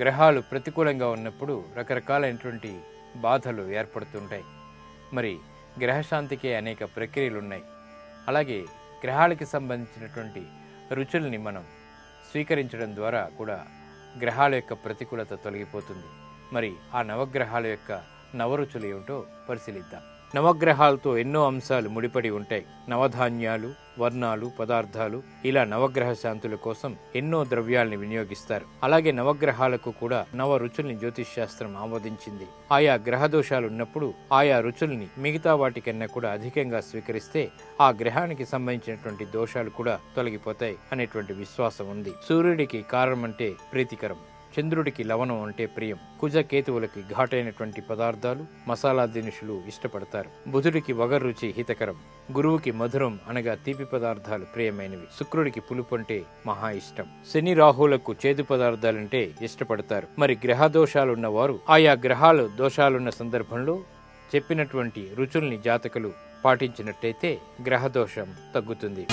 గ్రహాలు ప్రతికూలంగా ఉన్నప్పుడు రకరకాలైనటువంటి బాధలు ఏర్పడుతుంటాయి. మరి గ్రహశాంతికే అనేక ప్రక్రియలు ఉన్నాయి అలాగే గ్రహాలకి సంబంధించినటువంటి రుచుల్ని మనం స్వీకరించడం ద్వారా కూడా గ్రహాల యొక్క ప్రతికూలత తొలగిపోతుంది. మరి ఆ నవగ్రహాల యొక్క నవరుచులు ఏమిటో పరిశీలిద్దాం. నవగ్రహాలతో ఎన్నో అంశాలు ముడిపడి ఉంటాయి. నవధాన్యాలు వర్ణాలు పదార్థాలు ఇలా నవగ్రహ శాంతుల కోసం ఎన్నో ద్రవ్యాల్ని వినియోగిస్తారు. అలాగే నవగ్రహాలకు కూడా నవ రుచుల్ని జ్యోతిష్ శాస్త్రం ఆమోదించింది. ఆయా గ్రహ దోషాలు ఉన్నప్పుడు ఆయా రుచుల్ని మిగతా వాటికన్నా కూడా అధికంగా స్వీకరిస్తే ఆ గ్రహానికి సంబంధించినటువంటి దోషాలు కూడా తొలగిపోతాయి అనేటువంటి విశ్వాసం ఉంది. సూర్యుడికి కారణం అంటే ప్రీతికరం. చంద్రుడికి లవణం అంటే ప్రియం. కుజ కేతువులకి ఘాటైనటువంటి పదార్థాలు మసాలా దినుసులు ఇష్టపడతారు. బుధుడికి వగర్ రుచి హితకరం. గురువుకి మధురం అనగా తీపి పదార్థాలు ప్రియమైనవి. శుక్రుడికి పులుపు అంటే మహా ఇష్టం. శని రాహులకు చేదు పదార్థాలంటే ఇష్టపడతారు. మరి గ్రహ దోషాలున్న వారు ఆయా గ్రహాలు దోషాలున్న సందర్భంలో చెప్పినటువంటి రుచుల్ని జాతకులు పాటించినట్టయితే గ్రహదోషం తగ్గుతుంది.